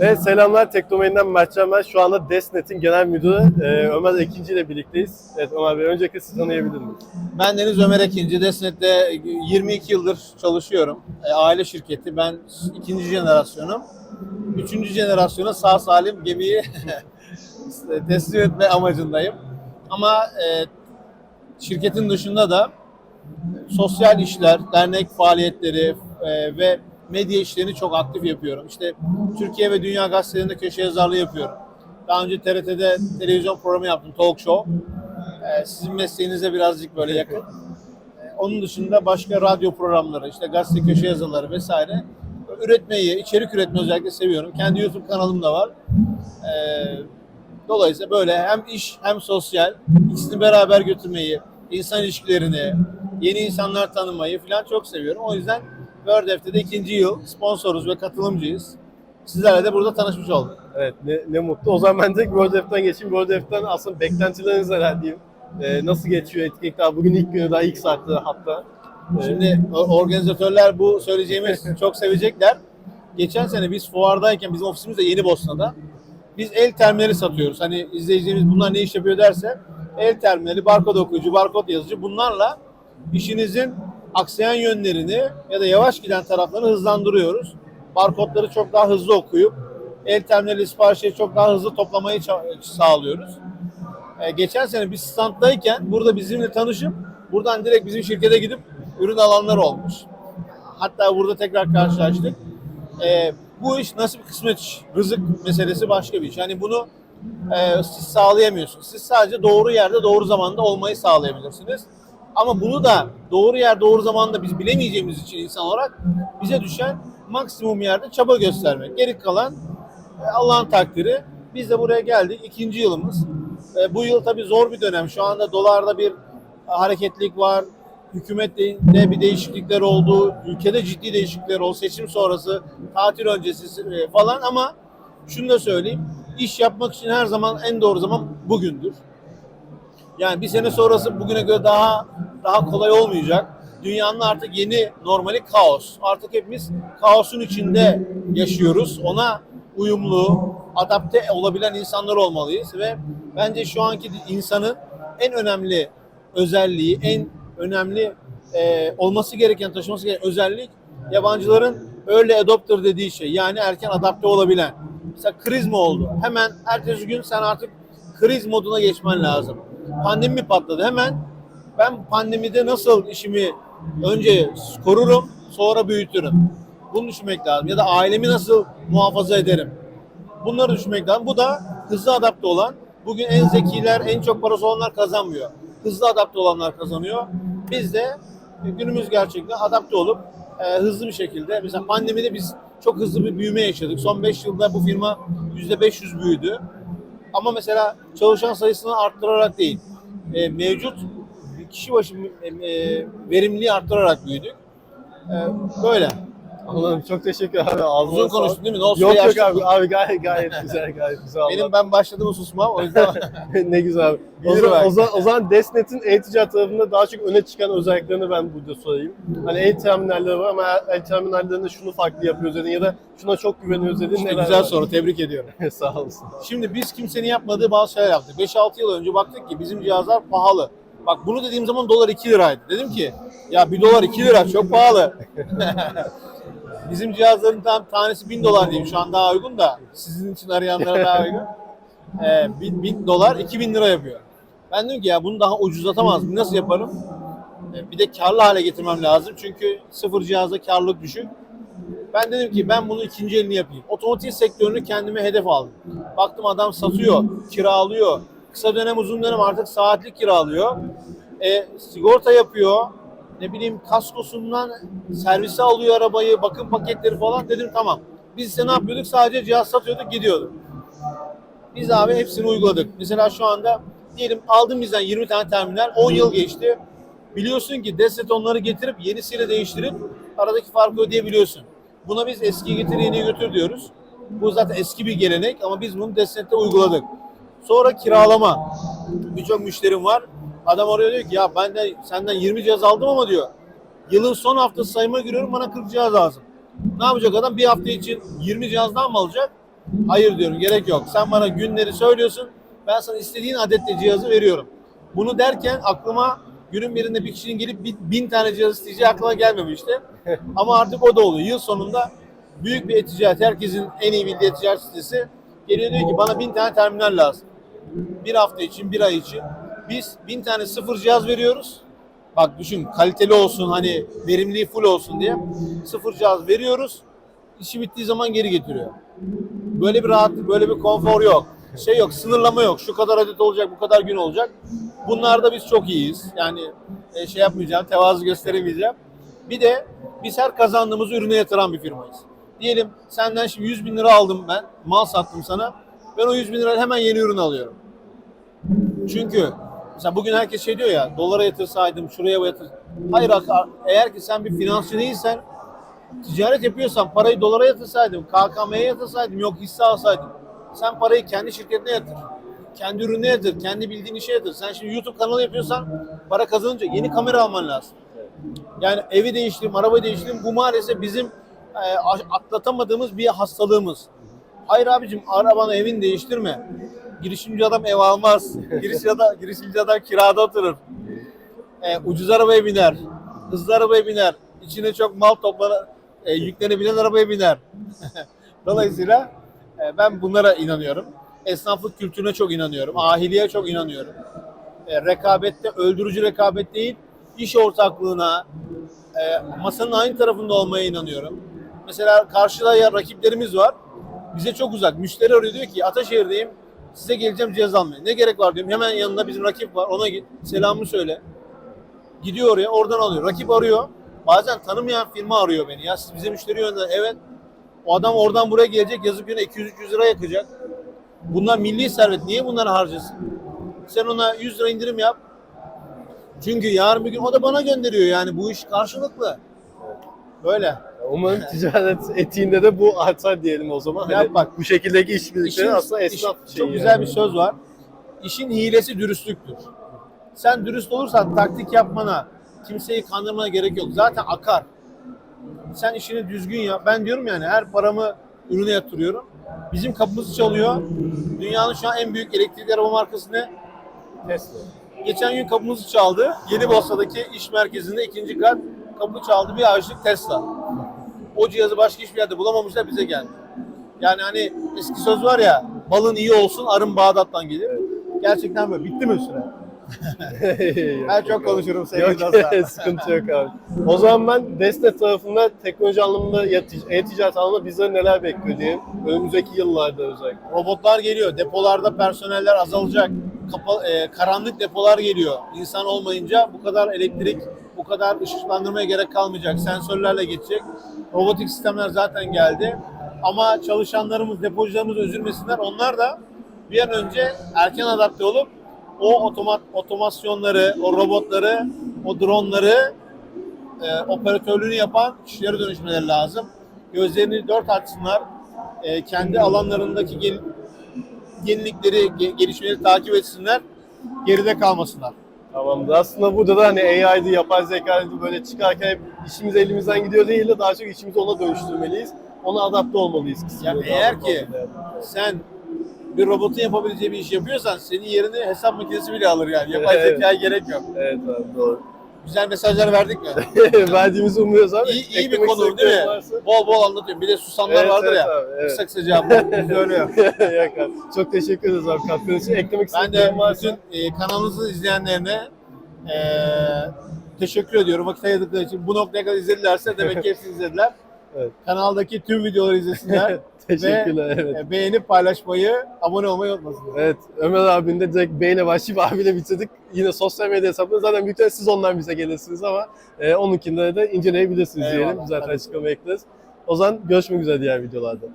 Evet selamlar Teknomey'den Mertcan ben. Şu anda Desnet'in genel müdürü e, Ömer Ekinci ile birlikteyiz. Evet Ömer Bey öncelikle sizi tanıyabilir miyiz? Ben Deniz Ömer Ekinci. Desnet'te 22 yıldır çalışıyorum. E, Aile şirketi. Ben ikinci jenerasyonum. Üçüncü jenerasyona sağ salim gemiyi teslim etme amacındayım. Ama e, şirketin dışında da sosyal işler, dernek faaliyetleri e, ve medya işlerini çok aktif yapıyorum. İşte Türkiye ve Dünya Gazetelerinde köşe yazarlığı yapıyorum. Daha önce TRT'de televizyon programı yaptım, talk show. E, sizin mesleğinize birazcık böyle yakın. E, Onun dışında başka radyo programları, işte gazete köşe yazıları vesaire üretmeyi, içerik üretmeyi özellikle seviyorum. Kendi YouTube kanalım da var. E, Dolayısıyla böyle hem iş hem sosyal ikisini beraber götürmeyi, insan ilişkilerini, yeni insanlar tanımayı falan çok seviyorum. O yüzden World F'de ikinci yıl sponsoruz ve katılımcıyız. Sizlerle de burada tanışmış olduk. Evet ne, ne mutlu. O zaman ben de World F'den geçeyim. World F'den aslında beklentileriniz neler diyeyim? E, nasıl geçiyor etkinlikler? Bugün ilk günü daha ilk saatte hatta. E, Şimdi organizatörler bu söyleyeceğimiz çok sevecekler. Geçen sene biz fuardayken bizim ofisimiz de Yeni Bosna'da. Biz el terminali satıyoruz. Hani izleyicilerimiz bunlar ne iş yapıyor derse el terminali, barkod okuyucu, barkod yazıcı bunlarla işinizin aksayan yönlerini ya da yavaş giden taraflarını hızlandırıyoruz. Barkodları çok daha hızlı okuyup el terminali siparişleri çok daha hızlı toplamayı sağlıyoruz. Ee, geçen sene biz standdayken burada bizimle tanışıp buradan direkt bizim şirkete gidip ürün alanlar olmuş. Hatta burada tekrar karşılaştık. Ee, bu iş nasıl bir kısmet iş, rızık meselesi başka bir iş. Yani bunu e, siz sağlayamıyorsunuz. Siz sadece doğru yerde doğru zamanda olmayı sağlayabilirsiniz. Ama bunu da doğru yer doğru zamanda biz bilemeyeceğimiz için insan olarak bize düşen maksimum yerde çaba göstermek. Geri kalan e, Allah'ın takdiri. Biz de buraya geldik. ikinci yılımız. E, bu yıl tabii zor bir dönem. Şu anda dolarda bir hareketlilik var. Hükümette bir değişiklikler oldu. Ülkede ciddi değişiklikler oldu. Seçim sonrası, tatil öncesi e, falan ama şunu da söyleyeyim. İş yapmak için her zaman en doğru zaman bugündür. Yani bir sene sonrası bugüne göre daha daha kolay olmayacak. Dünyanın artık yeni normali kaos. Artık hepimiz kaosun içinde yaşıyoruz. Ona uyumlu, adapte olabilen insanlar olmalıyız ve bence şu anki insanın en önemli özelliği, en önemli e, olması gereken, taşıması gereken özellik yabancıların early adopter dediği şey. Yani erken adapte olabilen. Mesela kriz mi oldu? Hemen ertesi gün sen artık kriz moduna geçmen lazım. Pandemi mi patladı? Hemen ben pandemide nasıl işimi önce korurum, sonra büyütürüm. Bunu düşünmek lazım. Ya da ailemi nasıl muhafaza ederim? Bunları düşünmek lazım. Bu da hızlı adapte olan, bugün en zekiler, en çok parası olanlar kazanmıyor. Hızlı adapte olanlar kazanıyor. Biz de günümüz gerçekten adapte olup e, hızlı bir şekilde, mesela pandemide biz çok hızlı bir büyüme yaşadık. Son 5 yılda bu firma %500 büyüdü. Ama mesela çalışan sayısını arttırarak değil, e, mevcut kişi başı e, e, verimliliği arttırarak büyüdük. E, böyle. Anladım. Çok teşekkür ederim. Ağzına Uzun konuştun değil mi? Ne olsun Yok yok yaşlı- abi. Abi gayet gayet güzel gayet güzel. Benim ben başladım susmam o yüzden ne güzel abi. O Bilir zaman, belki. o zaman, o zaman Desnet'in e-ticaret tarafında daha çok öne çıkan özelliklerini ben burada sorayım. Hani e-terminalleri var ama e-terminallerinde şunu farklı yapıyoruz dedin ya da şuna çok güveniyoruz dedin. İşte neler güzel var? soru tebrik ediyorum. Sağ olasın. Şimdi biz kimsenin yapmadığı bazı şeyler yaptık. 5-6 yıl önce baktık ki bizim cihazlar pahalı. Bak bunu dediğim zaman dolar 2 liraydı. Dedim ki ya 1 dolar 2 lira çok pahalı. bizim cihazların tam tanesi 1000 dolar diyeyim şu an daha uygun da sizin için arayanlara daha uygun. Ee, 1000, 1000 dolar 2000 lira yapıyor. Ben dedim ki ya bunu daha ucuzlatamaz mıyım? Nasıl yaparım? Ee, bir de karlı hale getirmem lazım. Çünkü sıfır cihazda karlılık düşük. Ben dedim ki ben bunu ikinci elini yapayım. Otomotiv sektörünü kendime hedef aldım. Baktım adam satıyor, kiralıyor. Kısa dönem uzun dönem artık saatlik kiralıyor. E, sigorta yapıyor. Ne bileyim kaskosundan servise alıyor arabayı, bakım paketleri falan. Dedim tamam. Biz ise ne yapıyorduk? Sadece cihaz satıyorduk, gidiyorduk. Biz abi hepsini uyguladık. Mesela şu anda diyelim aldım bizden 20 tane terminal, 10 yıl geçti. Biliyorsun ki Destet onları getirip yenisiyle değiştirip aradaki farkı ödeyebiliyorsun. Buna biz eski getir yeniyi götür diyoruz. Bu zaten eski bir gelenek ama biz bunu Destet'te uyguladık. Sonra kiralama. Birçok müşterim var. Adam arıyor diyor ki ya ben de senden 20 cihaz aldım ama diyor. Yılın son haftası sayıma giriyorum bana 40 cihaz lazım. Ne yapacak adam? Bir hafta için 20 cihazdan mı alacak? Hayır diyorum gerek yok. Sen bana günleri söylüyorsun. Ben sana istediğin adetle cihazı veriyorum. Bunu derken aklıma günün birinde bir kişinin gelip bin, bin tane cihaz isteyeceği aklıma gelmemişti. Ama artık o da oluyor. Yıl sonunda büyük bir e-ticaret, herkesin en iyi bildiği e-ticaret sitesi geliyor diyor ki bana bin tane terminal lazım. Bir hafta için, bir ay için. Biz bin tane sıfır cihaz veriyoruz. Bak düşün kaliteli olsun hani verimliliği full olsun diye sıfır cihaz veriyoruz. İşi bittiği zaman geri getiriyor. Böyle bir rahatlık, böyle bir konfor yok. Şey yok, sınırlama yok. Şu kadar adet olacak, bu kadar gün olacak. Bunlarda biz çok iyiyiz. Yani e, şey yapmayacağım, tevazu gösteremeyeceğim. Bir de biz her kazandığımız ürüne yatıran bir firmayız. Diyelim senden şimdi 100 bin lira aldım ben, mal sattım sana. Ben o 100 bin lirayla hemen yeni ürün alıyorum. Çünkü mesela bugün herkes şey diyor ya, dolara yatırsaydım, şuraya yatır. Hayır, eğer ki sen bir finansçı değilsen, ticaret yapıyorsan parayı dolara yatırsaydım, KKM'ye yatırsaydım, yok hisse alsaydım. Sen parayı kendi şirketine yatır. Kendi ürününe yatır, kendi bildiğin işe yatır. Sen şimdi YouTube kanalı yapıyorsan para kazanınca yeni kamera alman lazım. Yani evi değiştireyim, arabayı değiştireyim. Bu maalesef bizim e, atlatamadığımız bir hastalığımız. Hayır abicim arabanı evin değiştirme. Girişimci adam ev almaz. Girişimci adam, girişimci adam kirada oturur. E, ucuz arabaya biner. Hızlı arabaya biner. İçine çok mal toplanır. E, yüklenebilen arabaya biner. Dolayısıyla e, ben bunlara inanıyorum. Esnaflık kültürüne çok inanıyorum. Ahiliye çok inanıyorum. E, rekabette, öldürücü rekabet değil, iş ortaklığına, e, masanın aynı tarafında olmaya inanıyorum. Mesela karşıda ya rakiplerimiz var. Bize çok uzak. Müşteri arıyor diyor ki Ataşehir'deyim. Size geleceğim cihaz almaya. Ne gerek var diyorum. Hemen yanında bizim rakip var. Ona git. Selamımı söyle. Gidiyor oraya. Oradan alıyor. Rakip arıyor. Bazen tanımayan firma arıyor beni. Ya siz bize müşteri yönlendirin. Evet. O adam oradan buraya gelecek. Yazıp yine 200-300 lira yakacak. Bunlar milli servet. Niye bunları harcasın? Sen ona 100 lira indirim yap. Çünkü yarın bir gün o da bana gönderiyor yani bu iş karşılıklı. Böyle. Umarım ticaret etiğinde de bu artar diyelim o zaman. Ya Hani bak, bu şekildeki işbirlikleri İşin- aslında iş- esnaf şeyi. çok güzel yani. bir söz var. İşin hilesi dürüstlüktür. Sen dürüst olursan taktik yapmana, kimseyi kandırmana gerek yok. Zaten akar. Sen işini düzgün yap. Ben diyorum yani her paramı ürüne yatırıyorum. Bizim kapımız çalıyor. Dünyanın şu an en büyük elektrikli araba markası ne? Tesla. Geçen gün kapımızı çaldı. Yeni Bosna'daki iş merkezinde ikinci kat kapı çaldı. Bir ağaçlık Tesla. O cihazı başka hiçbir yerde bulamamışlar bize geldi. Yani hani eski söz var ya balın iyi olsun arın Bağdat'tan gelir. Gerçekten böyle. Bitti mi süre? Ben çok konuşurum sevgili dostlar. sıkıntı yok abi. O zaman ben Desne tarafında teknoloji anlamında e-ticaret anlamında bizleri neler bekliyor diyeyim. Önümüzdeki yıllarda özellikle. Robotlar geliyor. Depolarda personeller azalacak. Kapa- e, karanlık depolar geliyor. İnsan olmayınca bu kadar elektrik, bu kadar ışıklandırmaya gerek kalmayacak. Sensörlerle geçecek. Robotik sistemler zaten geldi. Ama çalışanlarımız, depocularımız üzülmesinler. Onlar da bir an önce erken adapte olup o otomat otomasyonları, o robotları, o dronları e, operatörlüğünü yapan kişilere dönüşmeleri lazım. Gözlerini dört açsınlar. E, kendi alanlarındaki gel- yenilikleri, ge- gelişmeleri takip etsinler. Geride kalmasınlar. Tamamdır. Aslında burada da hani AI'di, yapay zekaydı böyle çıkarken hep işimiz elimizden gidiyor değil de daha çok işimizi ona dönüştürmeliyiz. Ona adapte olmalıyız. Yani eğer ki- yani. Sen bir robotun yapabileceği bir iş yapıyorsan senin yerini hesap makinesi bile alır yani. Yapay Evet. zekaya gerek yok. Evet abi doğru. Güzel mesajlar verdik mi? Verdiğimizi umuyoruz abi. iyi, iyi bir Eklemek konu değil mi? varsa- Bol bol anlatıyorum. Bir de susamlar Evet, vardır evet ya. abi, evet. Kısa kısa cevaplar. Bizde öyle yok. Yok abi. Çok teşekkür ederiz abi katkınız için. Eklemek Ben de varsa. bütün e, kanalınızı izleyenlerine e, teşekkür ediyorum. Vakit ayırdıkları için. Bu noktaya kadar izledilerse demek ki hepsini izlediler. Evet. Kanaldaki tüm videoları izlesinler. Teşekkürler. Ve evet. e, beğenip paylaşmayı, abone olmayı unutmasınlar. Evet, Ömer abinin de direkt beğene başlayıp abiyle bitirdik. Yine sosyal medya hesapları zaten büyük siz ondan bize gelirsiniz ama e, onunkinde de inceleyebilirsiniz Eyvallah, diyelim. Zaten açıklama ekleriz. O zaman görüşmek üzere diğer videolarda.